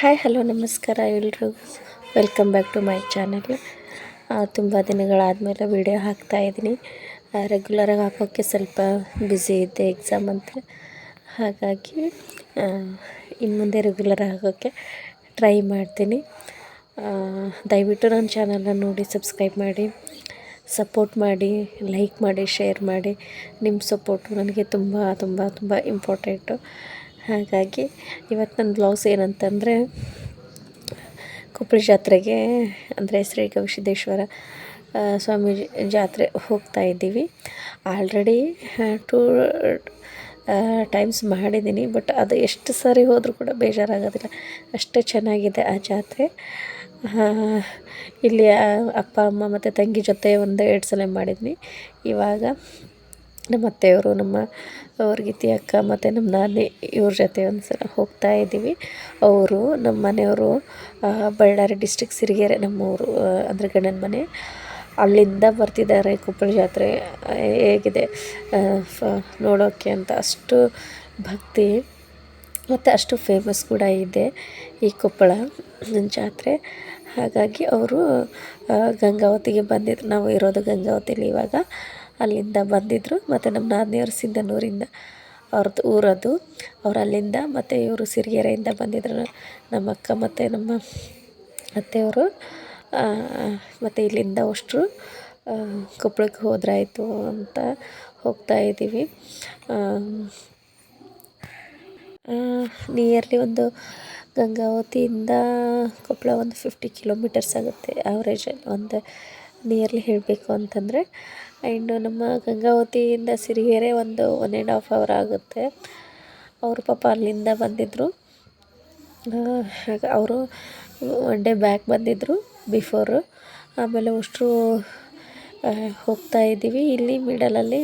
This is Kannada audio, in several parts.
ಹಾಯ್, ಹಲೋ, ನಮಸ್ಕಾರ ಎಲ್ರಿಗೂ. Welcome back to my channel ತುಂಬ ದಿನಗಳಾದಮೇಲೆ ವಿಡಿಯೋ ಹಾಕ್ತಾಯಿದ್ದೀನಿ ರೆಗ್ಯುಲರಾಗಿ ಹಾಕೋಕ್ಕೆ ಸ್ವಲ್ಪ ಬ್ಯುಸಿ ಇದ್ದೆ ಎಕ್ಸಾಮ್ ಅಂತ. ಹಾಗಾಗಿ ಇನ್ನು ಮುಂದೆ ರೆಗ್ಯುಲರ್ ಆಗೋಕ್ಕೆ ಟ್ರೈ ಮಾಡ್ತೀನಿ. ದಯವಿಟ್ಟು ನನ್ನ ಚಾನಲನ್ನು ನೋಡಿ ಸಬ್ಸ್ಕ್ರೈಬ್ ಮಾಡಿ ಸಪೋರ್ಟ್ ಮಾಡಿ ಲೈಕ್ ಮಾಡಿ ಶೇರ್ ಮಾಡಿ. ನಿಮ್ಮ ಸಪೋರ್ಟು ನನಗೆ ತುಂಬ ತುಂಬ ತುಂಬ ಇಂಪಾರ್ಟೆಂಟು ಹಾಗಾಗಿ ಇವತ್ತು ನನ್ನ ಬ್ಲೌಸ್ ಏನಂತಂದರೆ ಕೊಪ್ಪಳ ಜಾತ್ರೆಗೆ, ಅಂದರೆ ಶ್ರೀ ಗವಿಸಿದ್ದೇಶ್ವರ ಸ್ವಾಮಿ ಜಾತ್ರೆ ಹೋಗ್ತಾ ಇದ್ದೀವಿ. ಆಲ್ರೆಡಿ ಟೂ ಟೈಮ್ಸ್ ಮಾಡಿದ್ದೀನಿ ಬಟ್ ಅದು ಎಷ್ಟು ಸಾರಿ ಹೋದರೂ ಕೂಡ ಬೇಜಾರಾಗೋದಿಲ್ಲ. ಅಷ್ಟೇ ಚೆನ್ನಾಗಿದೆ ಆ ಜಾತ್ರೆ. ಇಲ್ಲಿ ಅಪ್ಪ, ಅಮ್ಮ ಮತ್ತು ತಂಗಿ ಜೊತೆ ಒಂದು ಎರಡು ಸಲ ಮಾಡಿದ್ನಿ ಇವಾಗ ನಮ್ಮ ಅತ್ತೆಯವರು, ನಮ್ಮ ಅವ್ರಗಿತಿ ಅಕ್ಕ ಮತ್ತು ನಮ್ಮ ನಾನಿ ಇವ್ರ ಜೊತೆ ಒಂದು ಸಲ ಹೋಗ್ತಾ ಇದ್ದೀವಿ. ಅವರು ನಮ್ಮ ಮನೆಯವರು ಬಳ್ಳಾರಿ ಡಿಸ್ಟಿಕ್ ಸಿರಿಗೆರೆ ನಮ್ಮ ಊರು ಅಂದರೆ ಗಂಡನ ಮನೆ. ಅಲ್ಲಿಂದ ಬರ್ತಿದ್ದಾರೆ ಕೊಪ್ಪಳ ಜಾತ್ರೆ. ಹೇಗಿದೆ? ಫ ನೋಡೋಕ್ಕೆ ಅಂತ ಅಷ್ಟು ಭಕ್ತಿ ಮತ್ತು ಅಷ್ಟು ಫೇಮಸ್ ಕೂಡ ಇದೆ ಈ ಕೊಪ್ಪಳ ಜಾತ್ರೆ. ಹಾಗಾಗಿ ಅವರು ಗಂಗಾವತಿಗೆ ಬಂದಿದ್ರು. ನಾವು ಇರೋದು ಗಂಗಾವತಿಲಿ ಇವಾಗ. ಅಲ್ಲಿಂದ ಬಂದಿದ್ದರು ಮತ್ತು ನಮ್ಮ ನಾದಿನಿಯವರು ಸಿಂಧನೂರಿಂದ ಅವ್ರದ್ದು ಊರದು. ಅವ್ರು ಅಲ್ಲಿಂದ ಮತ್ತು ಇವರು ಸಿರಿಗೆರೆಯಿಂದ ಬಂದಿದ್ರು. ನಮ್ಮ ಅಕ್ಕ ಮತ್ತು ನಮ್ಮ ಅತ್ತೆಯವರು ಮತ್ತು ಇಲ್ಲಿಂದ ಅಷ್ಟರು ಕೊಪ್ಪಳಕ್ಕೆ ಹೋದ್ರಾಯಿತು ಅಂತ ಹೋಗ್ತಾ ಇದ್ದೀವಿ. ನಿಯರ್ಲಿ ಒಂದು ಗಂಗಾವತಿಯಿಂದ ಕೊಪ್ಪಳ ಒಂದು ಫಿಫ್ಟಿ ಕಿಲೋಮೀಟರ್ಸ್ ಆಗುತ್ತೆ. ಆವ್ರೇಜ್ ಒಂದು ನಿಯರ್ಲಿ ಹೇಳಬೇಕು ಅಂತಂದರೆ ಆ್ಯಂಡ್ ನಮ್ಮ ಗಂಗಾವತಿಯಿಂದ ಸಿರಿಗೆರೆ ಒಂದು ಒನ್ ಆ್ಯಂಡ್ ಹಾಫ್ ಅವರ್ ಆಗುತ್ತೆ. ಅವರು ಪಾಪ ಅಲ್ಲಿಂದ ಬಂದಿದ್ದರು ಅವರು ಒನ್ ಡೇ ಬ್ಯಾಕ್ ಬಂದಿದ್ದರು ಬಿಫೋರು ಆಮೇಲೆ ಅಷ್ಟು ಹೋಗ್ತಾ ಇದ್ದೀವಿ. ಇಲ್ಲಿ ಮಿಡಲಲ್ಲಿ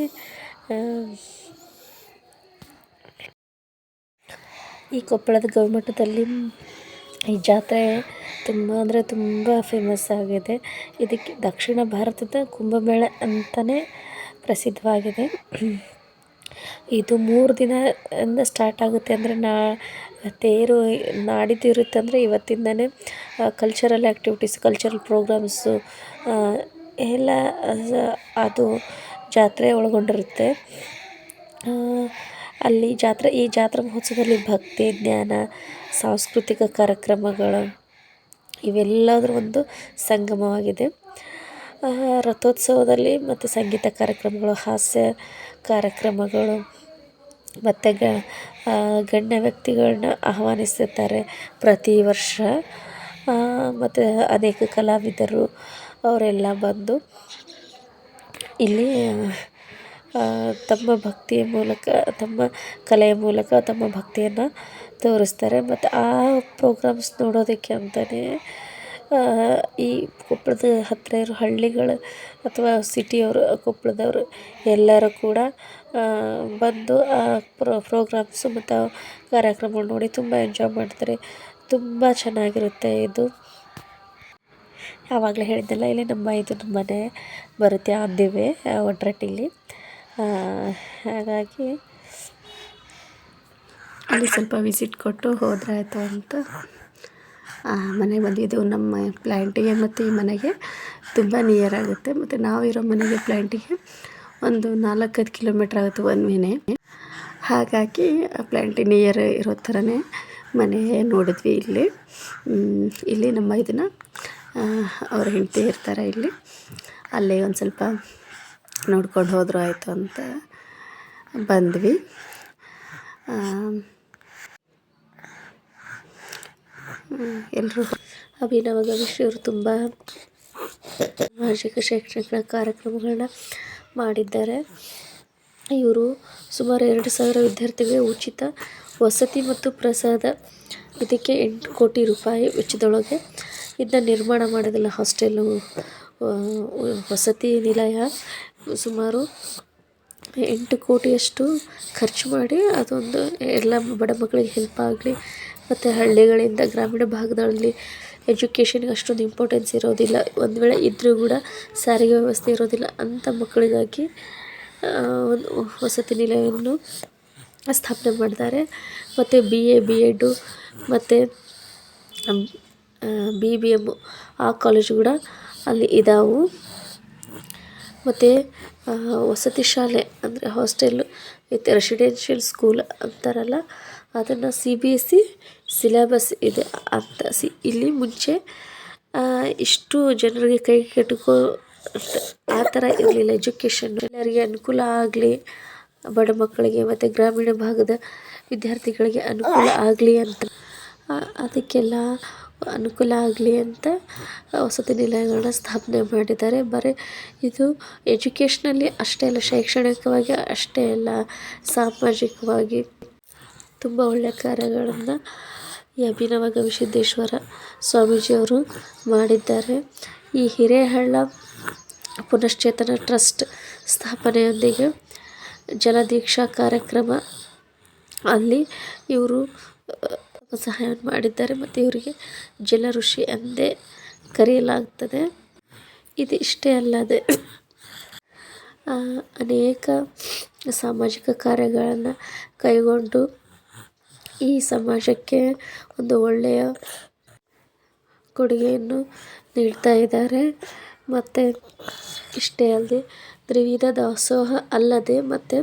ಈ ಕೊಪ್ಪಳದ ಗವಿಮಠದಲ್ಲಿ ಈ ಜಾತ್ರೆ ತುಂಬ ಅಂದರೆ ತುಂಬ ಫೇಮಸ್ ಆಗಿದೆ. ಇದಕ್ಕೆ ದಕ್ಷಿಣ ಭಾರತದ ಕುಂಭಮೇಳ ಅಂತಲೇ ಪ್ರಸಿದ್ಧವಾಗಿದೆ. ಇದು ಮೂರು ದಿನದಿಂದ ಸ್ಟಾರ್ಟ್ ಆಗುತ್ತೆ ಅಂದರೆ ನಾ, ತೇರು ನಾಡಿದ್ದು ಇರುತ್ತೆ ಅಂದರೆ ಇವತ್ತಿಂದನೇ ಕಲ್ಚರಲ್ ಆ್ಯಕ್ಟಿವಿಟೀಸ್ ಕಲ್ಚರಲ್ ಪ್ರೋಗ್ರಾಮ್ಸು ಎಲ್ಲ, ಅದು ಜಾತ್ರೆ ಒಳಗೊಂಡಿರುತ್ತೆ. ಅಲ್ಲಿ ಜಾತ್ರೆ, ಈ ಜಾತ್ರಾ ಮಹೋತ್ಸವದಲ್ಲಿ ಭಕ್ತಿ, ಜ್ಞಾನ, ಸಾಂಸ್ಕೃತಿಕ ಕಾರ್ಯಕ್ರಮಗಳು ಇವೆಲ್ಲದರ ಒಂದು ಸಂಗಮವಾಗಿದೆ. ರಥೋತ್ಸವದಲ್ಲಿ ಮತ್ತು ಸಂಗೀತ ಕಾರ್ಯಕ್ರಮಗಳು, ಹಾಸ್ಯ ಕಾರ್ಯಕ್ರಮಗಳು, ಮತ್ತು ಗ ಗಣ್ಯ ವ್ಯಕ್ತಿಗಳನ್ನ ಆಹ್ವಾನಿಸುತ್ತಾರೆ ಪ್ರತಿ ವರ್ಷ. ಮತ್ತು ಅನೇಕ ಕಲಾವಿದರು ಅವರೆಲ್ಲ ಬಂದು ಇಲ್ಲಿ ತಮ್ಮ ಭಕ್ತಿಯ ಮೂಲಕ, ತಮ್ಮ ಕಲೆಯ ಮೂಲಕ ತಮ್ಮ ಭಕ್ತಿಯನ್ನು ತೋರಿಸ್ತಾರೆ. ಮತ್ತು ಆ ಪ್ರೋಗ್ರಾಮ್ಸ್ ನೋಡೋದಕ್ಕೆ ಅಂತಲೇ ಈ ಕೊಪ್ಪಳದ ಹತ್ತಿರ ಇರೋ ಹಳ್ಳಿಗಳು ಅಥವಾ ಸಿಟಿಯವರು ಕೊಪ್ಪಳದವರು ಎಲ್ಲರೂ ಕೂಡ ಬಂದು ಆ ಪ್ರೋ ಪ್ರೋಗ್ರಾಮ್ಸು ಮತ್ತು ಆ ಕಾರ್ಯಕ್ರಮಗಳು ನೋಡಿ ತುಂಬ ಎಂಜಾಯ್ ಮಾಡ್ತಾರೆ. ತುಂಬ ಚೆನ್ನಾಗಿರುತ್ತೆ ಇದು. ಯಾವಾಗಲೇ ಹೇಳಿದ್ದೆಲ್ಲ, ಇಲ್ಲಿ ನಮ್ಮ ಇದು ಮನೆ ಬರುತ್ತೆ ಆದ್ಯವೇ ಒಡ್ರಟ್ಟಿಲಿ ಹಾಗಾಗಿ ಅಲ್ಲಿ ಸ್ವಲ್ಪ ವಿಸಿಟ್ ಕೊಟ್ಟು ಹೋದ್ರಾಯ್ತು ಅಂತ. ಮನೆಗೆ ಬಂದಿದ್ದೆವು ನಮ್ಮ ಪ್ಲ್ಯಾಂಟಿಗೆ ಮತ್ತು ಈ ಮನೆಗೆ ತುಂಬ ನಿಯರ್ ಆಗುತ್ತೆ. ಮತ್ತು ನಾವು ಇರೋ ಮನೆಗೆ ಪ್ಲ್ಯಾಂಟಿಗೆ ಒಂದು ನಾಲ್ಕೈದು ಕಿಲೋಮೀಟ್ರ್ ಆಗುತ್ತೆ ಒನ್ ಮನೆ ಹಾಗಾಗಿ ಪ್ಲ್ಯಾಂಟಿ ನಿಯರ್ ಇರೋ ಥರನೇ ಮನೆ ನೋಡಿದ್ವಿ ಇಲ್ಲಿ. ಇಲ್ಲಿ ನಮ್ಮ ಇದನ್ನು ಅವ್ರ ಹೆಂಡತಿ ಇರ್ತಾರೆ ಇಲ್ಲಿ. ಅಲ್ಲೇ ಒಂದು ಸ್ವಲ್ಪ ನೋಡ್ಕೊಂಡು ಹೋದ್ರು ಆಯಿತು ಅಂತ ಬಂದ್ವಿ. ಎಲ್ಲರೂ ಅಭಿನವ ಗವಿಶ್ರೀಯವರು ತುಂಬ ವಾರ್ಷಿಕ ಶೈಕ್ಷಣಿಕ ಕಾರ್ಯಕ್ರಮಗಳನ್ನ ಮಾಡಿದ್ದಾರೆ. ಇವರು ಸುಮಾರು ಎರಡು ಸಾವಿರ ವಿದ್ಯಾರ್ಥಿಗಳಿಗೆ ಉಚಿತ ವಸತಿ ಮತ್ತು ಪ್ರಸಾದ ಇದಕ್ಕೆ ಎಂಟು ಕೋಟಿ ರೂಪಾಯಿ ವೆಚ್ಚದೊಳಗೆ ಇದನ್ನ ನಿರ್ಮಾಣ ಮಾಡೋದಿಲ್ಲ ಹಾಸ್ಟೆಲು ವಸತಿ ನಿಲಯ ಸುಮಾರು ಎಂಟು ಕೋಟಿಯಷ್ಟು ಖರ್ಚು ಮಾಡಿ ಅದೊಂದು ಎಲ್ಲ ಬಡ ಮಕ್ಕಳಿಗೆ ಹೆಲ್ಪ್ ಆಗಲಿ, ಮತ್ತು ಹಳ್ಳಿಗಳಿಂದ ಗ್ರಾಮೀಣ ಭಾಗದಲ್ಲಿ ಎಜುಕೇಷನ್ಗೆ ಅಷ್ಟೊಂದು ಇಂಪಾರ್ಟೆನ್ಸ್ ಇರೋದಿಲ್ಲ. ಒಂದು ವೇಳೆ ಇದ್ದರೂ ಕೂಡ ಸಾರಿಗೆ ವ್ಯವಸ್ಥೆ ಇರೋದಿಲ್ಲ ಅಂಥ ಮಕ್ಕಳಿಗಾಗಿ ಒಂದು ವಸತಿ ನಿಲಯವನ್ನು ಸ್ಥಾಪನೆ ಮಾಡಿದ್ದಾರೆ ಮತ್ತು ಬಿ ಎ ಬಿ ಎಡ್ಡು ಮತ್ತು ಬಿ ಬಿ ಎಮ್ಮು ಆ ಕಾಲೇಜು ಕೂಡ ಅಲ್ಲಿ ಇದಾವೆ. ಮತ್ತು ವಸತಿ ಶಾಲೆ ಅಂದರೆ ಹಾಸ್ಟೆಲ್ಲು ವಿತ್ ರೆಸಿಡೆನ್ಷಿಯಲ್ ಸ್ಕೂಲ್ ಅಂತಾರಲ್ಲ, ಅದನ್ನು C B S C syllabus ಇದೆ ಅಂತ. ಸಿ, ಇಲ್ಲಿ ಮುಂಚೆ ಇಷ್ಟು ಜನರಿಗೆ ಕೈ ಕೆಟಕೋ, ಆ ಥರ ಇರಲಿಲ್ಲ. ಎಜುಕೇಷನ್ ಎಲ್ಲರಿಗೆ ಅನುಕೂಲ ಆಗಲಿ, ಬಡ ಮಕ್ಕಳಿಗೆ ಮತ್ತು ಗ್ರಾಮೀಣ ಭಾಗದ ವಿದ್ಯಾರ್ಥಿಗಳಿಗೆ ಅನುಕೂಲ ಆಗಲಿ ಅಂತ. ಅದಕ್ಕೆಲ್ಲ ಅನುಕೂಲ ಆಗಲಿ ಅಂತ ವಸತಿ ನಿಲಯಗಳನ್ನ ಸ್ಥಾಪನೆ ಮಾಡಿದ್ದಾರೆ. ಬರೀ ಇದು ಎಜುಕೇಷ್ನಲ್ಲಿ ಅಷ್ಟೇ ಅಲ್ಲ, ಶೈಕ್ಷಣಿಕವಾಗಿ ಅಷ್ಟೇ ಅಲ್ಲ, ಸಾಮಾಜಿಕವಾಗಿ ತುಂಬ ಒಳ್ಳೆಯ ಕಾರ್ಯಗಳನ್ನು ಈ ಅಭಿನವ ಗವಿಸಿದ್ದೇಶ್ವರ ಸ್ವಾಮೀಜಿಯವರು ಮಾಡಿದ್ದಾರೆ. ಈ ಹಿರೇಹಳ್ಳ ಪುನಶ್ಚೇತನ ಟ್ರಸ್ಟ್ ಸ್ಥಾಪನೆಯೊಂದಿಗೆ ಜಲದೀಕ್ಷಾ ಕಾರ್ಯಕ್ರಮ ಅಲ್ಲಿ ಇವರು ಸಹಾಯವನ್ನು ಮಾಡಿದ್ದಾರೆ ಮತ್ತು ಇವರಿಗೆ ಜಲ ಋಷಿ ಎಂದೇ ಕರೆಯಲಾಗ್ತದೆ. ಇದು ಇಷ್ಟೇ ಅಲ್ಲದೆ ಅನೇಕ ಸಾಮಾಜಿಕ ಕಾರ್ಯಗಳನ್ನು ಕೈಗೊಂಡು ಈ ಸಮಾಜಕ್ಕೆ ಒಂದು ಒಳ್ಳೆಯ ಕೊಡುಗೆಯನ್ನು ನೀಡ್ತಾ ಇದ್ದಾರೆ. ಮತ್ತು ಇಷ್ಟೇ ಅಲ್ಲದೆ, ತ್ರಿವಿಧ ದಾಸೋಹ ಅಲ್ಲದೆ ಮತ್ತು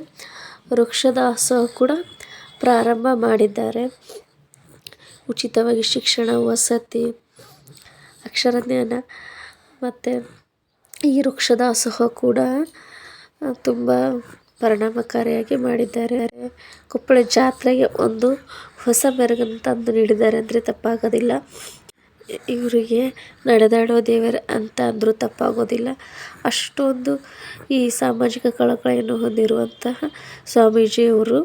ವೃಕ್ಷ ದಾಸೋಹ ಕೂಡ ಪ್ರಾರಂಭ ಮಾಡಿದ್ದಾರೆ. ಉಚಿತವಾಗಿ ಶಿಕ್ಷಣ, ವಸತಿ, ಅಕ್ಷರ ಜ್ಞಾನ ಮತ್ತು ಈ ವೃಕ್ಷದಾಸೋಹ ಕೂಡ ತುಂಬ ಪರಿಣಾಮಕಾರಿಯಾಗಿ ಮಾಡಿದ್ದಾರೆ. ಕೊಪ್ಪಳ ಜಾತ್ರೆಗೆ ಒಂದು ಹೊಸ ಮೆರುಗನ್ನು ತಂದು ನೀಡಿದ್ದಾರೆ ಅಂದರೆ ತಪ್ಪಾಗೋದಿಲ್ಲ. ಇವರಿಗೆ ನಡೆದಾಡೋ ದೇವರ ಅಂತ ಅಂದರೂ ತಪ್ಪಾಗೋದಿಲ್ಲ. ಅಷ್ಟೊಂದು ಈ ಸಾಮಾಜಿಕ ಕಳಕಳಿಯನ್ನು ಹೊಂದಿರುವಂತಹ ಸ್ವಾಮೀಜಿಯವರು,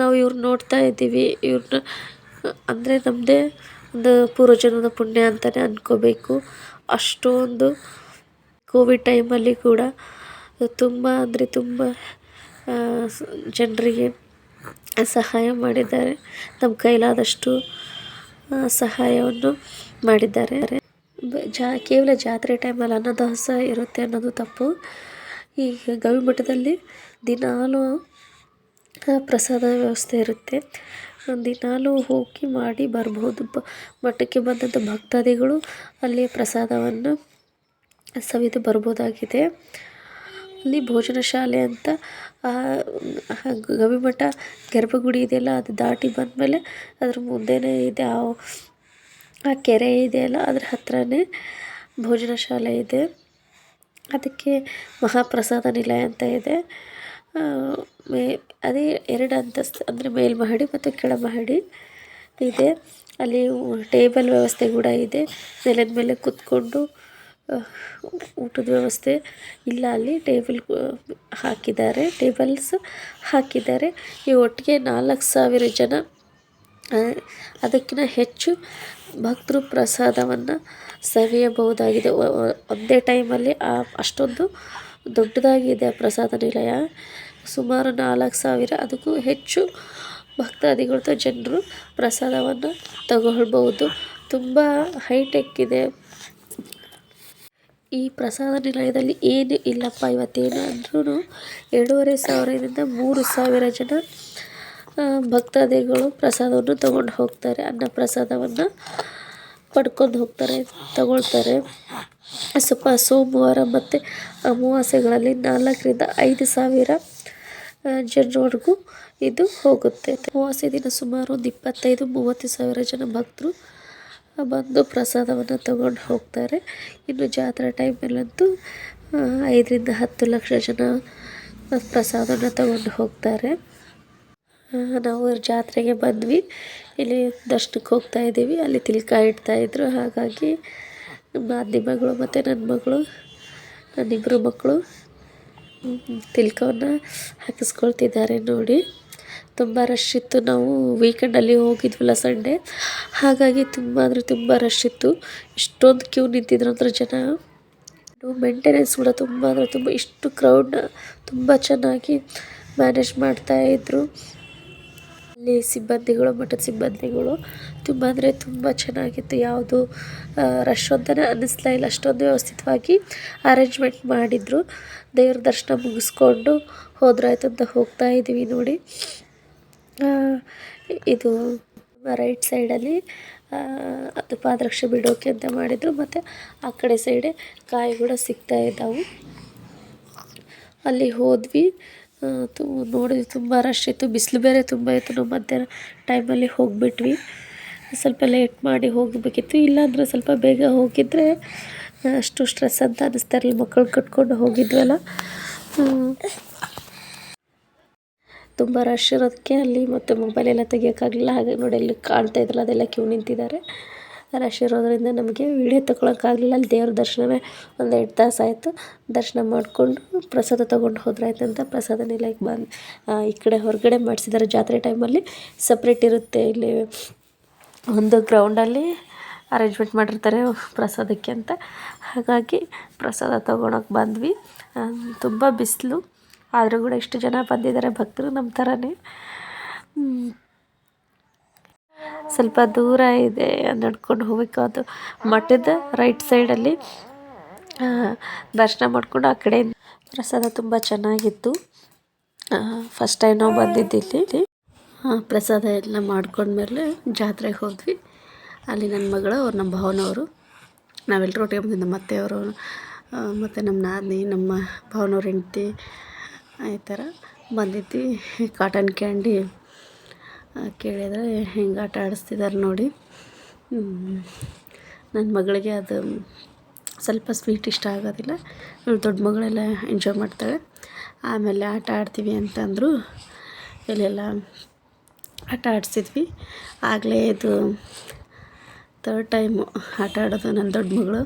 ನಾವು ಇವ್ರು ನೋಡ್ತಾ ಇದ್ದೀವಿ. ಇವ್ರನ್ನ ಅಂದರೆ ನಮ್ಮದೇ ಒಂದು ಪೂರ್ವಜನ್ಮದ ಪುಣ್ಯ ಅಂತಲೇ ಅಂದ್ಕೋಬೇಕು ಅಷ್ಟೊಂದು ಕೋವಿಡ್ ಟೈಮಲ್ಲಿ ಕೂಡ ತುಂಬ ಅಂದರೆ ತುಂಬ ಜನರಿಗೆ ಸಹಾಯ ಮಾಡಿದ್ದಾರೆ. ನಮ್ಮ ಕೈಲಾದಷ್ಟು ಸಹಾಯವನ್ನು ಮಾಡಿದ್ದಾರೆ. ಜಾ, ಕೇವಲ ಜಾತ್ರೆ ಟೈಮಲ್ಲಿ ಅನ್ನದಾಸ ಇರುತ್ತೆ ಅನ್ನೋದು ತಪ್ಪು. ಈಗ ಗವಿಮಠದಲ್ಲಿ ದಿನಾಲೂ ಪ್ರಸಾದ ವ್ಯವಸ್ಥೆ ಇರುತ್ತೆ. ದಿನಾಲೂ ಹೋಗಿ ಮಾಡಿ ಬರ್ಬೋದು ಬ, ಮಠಕ್ಕೆ ಬಂದಂಥ ಭಕ್ತಾದಿಗಳು ಅಲ್ಲಿ ಪ್ರಸಾದವನ್ನು ಸವಿದು ಬರ್ಬೋದಾಗಿದೆ. ಅಲ್ಲಿ ಭೋಜನ ಶಾಲೆ ಅಂತ ಗವಿಮಠ ಗರ್ಭಗುಡಿ ಇದೆಯಲ್ಲ, ಅದು ದಾಟಿ ಬಂದಮೇಲೆ ಅದ್ರ ಮುಂದೆಯೇ ಇದೆ, ಆ ಆ ಕೆರೆ ಇದೆಯಲ್ಲ, ಅದ್ರ ಹತ್ರನೇ ಭೋಜನ ಶಾಲೆ ಇದೆ. ಅದಕ್ಕೆ ಮಹಾಪ್ರಸಾದ ನಿಲಯ ಅಂತ ಇದೆ. ಮೇ, ಅದೇ ಎರಡು ಅಂತಸ್ತು ಅಂದರೆ ಮೇಲ್ಮಹಡಿ ಮತ್ತು ಕೆಳಮಹಡಿ ಇದೆ. ಅಲ್ಲಿ ಟೇಬಲ್ ವ್ಯವಸ್ಥೆ ಕೂಡ ಇದೆ. ನೆಲದ ಮೇಲೆ ಕೂತ್ಕೊಂಡು ಊಟದ ವ್ಯವಸ್ಥೆ. ಇಲ್ಲ, ಅಲ್ಲಿ ಟೇಬಲ್ ಹಾಕಿದ್ದಾರೆ. ಟೇಬಲ್ಸ್ ಹಾಕಿದ್ದಾರೆ. ಈ ಒಟ್ಟಿಗೆ ನಾಲ್ಕು ಸಾವಿರ ಜನ ಅದಕ್ಕಿಂತ ಹೆಚ್ಚು ಭಕ್ತರು ಪ್ರಸಾದವನ್ನು ಸವಿಯಬಹುದಾಗಿದೆ. ಒಂದೇ ಟೈಮಲ್ಲಿ ಆ, ಅಷ್ಟೊಂದು ದೊಡ್ಡದಾಗಿದೆ ಆ ಪ್ರಸಾದ ನಿಲಯ. ಸುಮಾರು ನಾಲ್ಕು ಸಾವಿರ, ಅದಕ್ಕೂ ಹೆಚ್ಚು ಭಕ್ತಾದಿಗಳು ಜನರು ಪ್ರಸಾದವನ್ನು ತಗೊಳ್ಬೋದು ತುಂಬ ಹೈಟೆಕ್ ಇದೆ. ಈ ಪ್ರಸಾದ ನಿಲಯದಲ್ಲಿ ಏನು ಇಲ್ಲಪ್ಪ ಇವತ್ತೇನು ಅಂದ್ರೂ ಎರಡೂವರೆ ಸಾವಿರದಿಂದ ಮೂರು ಸಾವಿರ ಜನ ಭಕ್ತಾದಿಗಳು ಪ್ರಸಾದವನ್ನು ತಗೊಂಡು ಹೋಗ್ತಾರೆ. ಅನ್ನ ಪ್ರಸಾದವನ್ನು ಪಡ್ಕೊಂಡು ಹೋಗ್ತಾರೆ, ತಗೊಳ್ತಾರೆ. ಸ್ವಲ್ಪ ಸೋಮವಾರ ಮತ್ತು ಅಮಾವಾಸ್ಯೆಗಳಲ್ಲಿ ನಾಲ್ಕರಿಂದ ಐದು ಸಾವಿರ ಜನರವರೆಗೂ ಇದು ಹೋಗುತ್ತೆ. ಅಮಾವಾಸ್ಯೆ ದಿನ ಸುಮಾರು ಒಂದು ಇಪ್ಪತ್ತೈದು, ಮೂವತ್ತು ಸಾವಿರ ಜನ ಭಕ್ತರು ಬಂದು ಪ್ರಸಾದವನ್ನು ತಗೊಂಡು ಹೋಗ್ತಾರೆ. ಇನ್ನು ಜಾತ್ರೆ ಟೈಮಲ್ಲಂತೂ ಐದರಿಂದ ಹತ್ತು ಲಕ್ಷ ಜನ ಪ್ರಸಾದವನ್ನು ತಗೊಂಡು ಹೋಗ್ತಾರೆ. ನಾವು ಜಾತ್ರೆಗೆ ಬಂದ್ವಿ. ಇಲ್ಲಿ ದರ್ಶನಕ್ಕೆ ಹೋಗ್ತಾ ಇದ್ದೀವಿ. ಅಲ್ಲಿ ತಿಲ್ಕ ಇಡ್ತಾಯಿದ್ರು ಹಾಗಾಗಿ ಮಾಧ್ಯಮಗಳು ಮತ್ತು ನನ್ನ ಮಗಳು ನನ್ನಿಬ್ಬರು ಮಕ್ಕಳು ತಿಲಕವನ್ನು ಹಾಕಿಸ್ಕೊಳ್ತಿದ್ದಾರೆ ನೋಡಿ. ತುಂಬ ರಶ್ ಇತ್ತು. ನಾವು ವೀಕೆಂಡಲ್ಲಿ ಹೋಗಿದ್ವಲ್ಲ ಸಂಡೇ ಹಾಗಾಗಿ ತುಂಬ ಅಂದರೆ ತುಂಬ ರಶ್ ಇತ್ತು. ಇಷ್ಟೊಂದು ಕ್ಯೂ ನಿಂತಿದ್ರು ಅಂದ್ರೆ ಜನ. ಮೇಂಟೆನೆನ್ಸ್ ಕೂಡ ತುಂಬ ಅಂದರೆ ತುಂಬ, ಇಷ್ಟು ಕ್ರೌಡ್ನ ತುಂಬ ಚೆನ್ನಾಗಿ ಮ್ಯಾನೇಜ್ ಮಾಡ್ತಾಯಿದ್ರು ಅಲ್ಲಿ ಸಿಬ್ಬಂದಿಗಳು, ಮಠದ ಸಿಬ್ಬಂದಿಗಳು ತುಂಬ ಅಂದರೆ ತುಂಬ ಚೆನ್ನಾಗಿತ್ತು. ಯಾವುದು ರಶ್ ಅಂತಲೇ ಅನ್ನಿಸ್ಲೇ ಇಲ್ಲ. ಅಷ್ಟೊಂದು ವ್ಯವಸ್ಥಿತವಾಗಿ ಅರೇಂಜ್ಮೆಂಟ್ ಮಾಡಿದರು. ದೇವ್ರ ದರ್ಶನ ಮುಗಿಸ್ಕೊಂಡು ಹೋದ್ರಾಯ್ತು ಅಂತ ಹೋಗ್ತಾ ಇದ್ದೀವಿ ನೋಡಿ. ಇದು ರೈಟ್ ಸೈಡಲ್ಲಿ ಅದು ಪಾದರಕ್ಷೆ ಬಿಡೋಕೆ ಅಂತ ಮಾಡಿದರು. ಮತ್ತು ಆ ಕಡೆ ಸೈಡೆ ಕಾಯಿ ಕೂಡ ಸಿಗ್ತಾ ಇದ್ದಾವೆ. ಅಲ್ಲಿ ಹೋದ್ವಿ. ತು ನೋಡಿದ್ವಿ ತುಂಬ ರಶ್ ಇತ್ತು, ಬಿಸಿಲು ಬೇರೆ ತುಂಬ ಇತ್ತು, ನಾವು ಮಧ್ಯಾಹ್ನ ಟೈಮಲ್ಲಿ ಹೋಗಿಬಿಟ್ವಿ. ಸ್ವಲ್ಪ ಲೇಟ್ ಮಾಡಿ ಹೋಗಬೇಕಿತ್ತು, ಇಲ್ಲಾಂದರೆ ಸ್ವಲ್ಪ ಬೇಗ ಹೋಗಿದ್ದರೆ ಅಷ್ಟು ಸ್ಟ್ರೆಸ್ ಅಂತ ಅನ್ನಿಸ್ತಾ ಇರಲಿಲ್ಲ ಮಕ್ಕಳು ಕಟ್ಕೊಂಡು ಹೋಗಿದ್ವಲ್ಲ. ತುಂಬ ರಶ್ ಇರೋದಕ್ಕೆ ಅಲ್ಲಿ ಮತ್ತು ಮೊಬೈಲೆಲ್ಲ ತೆಗಿಯೋಕ್ಕಾಗಲಿಲ್ಲ, ಹಾಗೆ ನೋಡಿ ಅಲ್ಲಿ ಕಾಣ್ತಾ ಇದ್ರಲ್ಲ, ಅದೆಲ್ಲ ಕ್ಯೂ ನಿಂತಿದ್ದಾರೆ. ರಶ್ ಇರೋದರಿಂದ ನಮಗೆ ವೀಡಿಯೋ ತೊಗೊಳಕ್ಕಾಗಲಿಲ್ಲ ಅಲ್ಲಿ ದೇವ್ರ ದರ್ಶನವೇ ಒಂದು ಎರಡು ತಾಸು ಆಯಿತು. ದರ್ಶನ ಮಾಡಿಕೊಂಡು ಪ್ರಸಾದ ತೊಗೊಂಡು ಹೋದ್ರಾಯ್ತು ಅಂತ ಪ್ರಸಾದ ಲೈಕ್ ಬಂದು ಈ ಕಡೆ ಹೊರಗಡೆ ಮಾಡಿಸಿದ್ದಾರೆ ಜಾತ್ರೆ ಟೈಮಲ್ಲಿ ಸಪ್ರೇಟ್ ಇರುತ್ತೆ. ಇಲ್ಲಿ ಒಂದು ಗ್ರೌಂಡಲ್ಲಿ ಅರೇಂಜ್ಮೆಂಟ್ ಮಾಡಿರ್ತಾರೆ ಪ್ರಸಾದಕ್ಕೆ ಅಂತ. ಹಾಗಾಗಿ ಪ್ರಸಾದ ತೊಗೊಳಕ್ಕೆ ಬಂದ್ವಿ. ತುಂಬ ಬಿಸಿಲು. ಆದರೂ ಕೂಡ ಇಷ್ಟು ಜನ ಬಂದಿದ್ದಾರೆ. ಭಕ್ತರು ನಮ್ಮ ಥರನೇ. ಸ್ವಲ್ಪ ದೂರ ಇದೆ ನಡ್ಕೊಂಡು ಹೋಗಬೇಕು. ಅದು ಮಠದ ರೈಟ್ ಸೈಡಲ್ಲಿ ದರ್ಶನ ಮಾಡಿಕೊಂಡು ಆ ಕಡೆ ಪ್ರಸಾದ ತುಂಬ ಚೆನ್ನಾಗಿತ್ತು. ಫಸ್ಟ್ ಟೈಮ್ ನಾವು ಬಂದಿದ್ದು ಇಲ್ಲಿ. ಪ್ರಸಾದ ಎಲ್ಲ ಮಾಡ್ಕೊಂಡ್ಮೇಲೆ ಜಾತ್ರೆಗೆ ಹೋದ್ವಿ. ಅಲ್ಲಿ ನನ್ನ ಮಗಳು ಅವ್ರು, ನಮ್ಮ ಭಾವನವರು. ನಾವೆಲ್ಲರೂ ಒಟ್ಟಿಗೆ ಬಂದಿದ್ದು. ನಮ್ಮ ಅತ್ತೆಯವರು ಮತ್ತು ನಮ್ಮ ನಾನಿ ನಮ್ಮ ಭಾವನವ್ರ ಹೆಂಡ್ತಿ, ಈ ಥರ ಬಂದಿದ್ವಿ. ಕಾಟನ್ ಕ್ಯಾಂಡಿ ಕೇಳಿದರೆ ಹೆಂಗೆ ಆಟ ಆಡಿಸ್ತಿದ್ದಾರೆ ನೋಡಿ. ನನ್ನ ಮಗಳಿಗೆ ಅದು ಸ್ವಲ್ಪ ಸ್ವೀಟ್ ಇಷ್ಟ ಆಗೋದಿಲ್ಲ. ದೊಡ್ಡ ಮಗಳೆಲ್ಲ ಎಂಜಾಯ್ ಮಾಡ್ತಾಳೆ. ಆಮೇಲೆ ಆಟ ಆಡ್ತೀವಿ ಅಂತಂದರು ಇಲ್ಲೆಲ್ಲ ಆಟ ಆಡಿಸಿದ್ವಿ. ಆಗಲೇ ಇದು ತರ್ಡ್ ಟೈಮು ಆಟ ಆಡೋದು ನನ್ನ ದೊಡ್ಡ ಮಗಳು.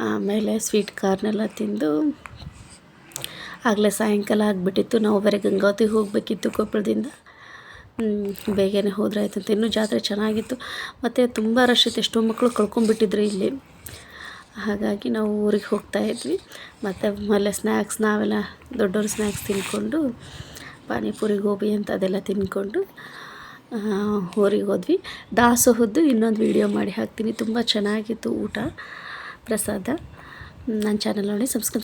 ಆಮೇಲೆ ಸ್ವೀಟ್ ಕಾರ್ನೆಲ್ಲ ತಿಂದು ಆಗಲೇ ಸಾಯಂಕಾಲ ಆಗಿಬಿಟ್ಟಿತ್ತು. ನಾವು ಬೇರೆ ಗಂಗಾವತಿಗೆ ಹೋಗಬೇಕಿತ್ತು ಕೊಪ್ಪಳದಿಂದ. ಬೇಗನೆ ಹೋದ್ರೆ ಅಂತ ಇನ್ನೂ ಜಾತ್ರೆ ಚೆನ್ನಾಗಿತ್ತು. ಮತ್ತು ತುಂಬ ರಶ್ ಇತ್ತು. ಎಷ್ಟೋ ಮಕ್ಕಳು ಕಳ್ಕೊಂಡ್ಬಿಟ್ಟಿದ್ರು ಇಲ್ಲಿ. ಹಾಗಾಗಿ ನಾವು ಊರಿಗೆ ಹೋಗ್ತಾ ಇದ್ವಿ. ಮತ್ತು ಆಮೇಲೆ ಸ್ನ್ಯಾಕ್ಸ್ ನಾವೆಲ್ಲ ದೊಡ್ಡವ್ರು ಸ್ನ್ಯಾಕ್ಸ್ ತಿಂದ್ಕೊಂಡು ಪಾನಿಪುರಿ, ಗೋಬಿ ಅಂತ ಅದೆಲ್ಲ ತಿಂದ್ಕೊಂಡು ಊರಿಗೆ ಹೋದ್ವಿ. ದಾಸೋಹದ್ದು ಇನ್ನೊಂದು ವೀಡಿಯೋ ಮಾಡಿ ಹಾಕ್ತೀನಿ. ತುಂಬ ಚೆನ್ನಾಗಿತ್ತು ಊಟ, ಪ್ರಸಾದ. ನನ್ನ ಚಾನಲ್ ನೋಡಿ ಸಬ್ಸ್ಕ್ರೈಬ್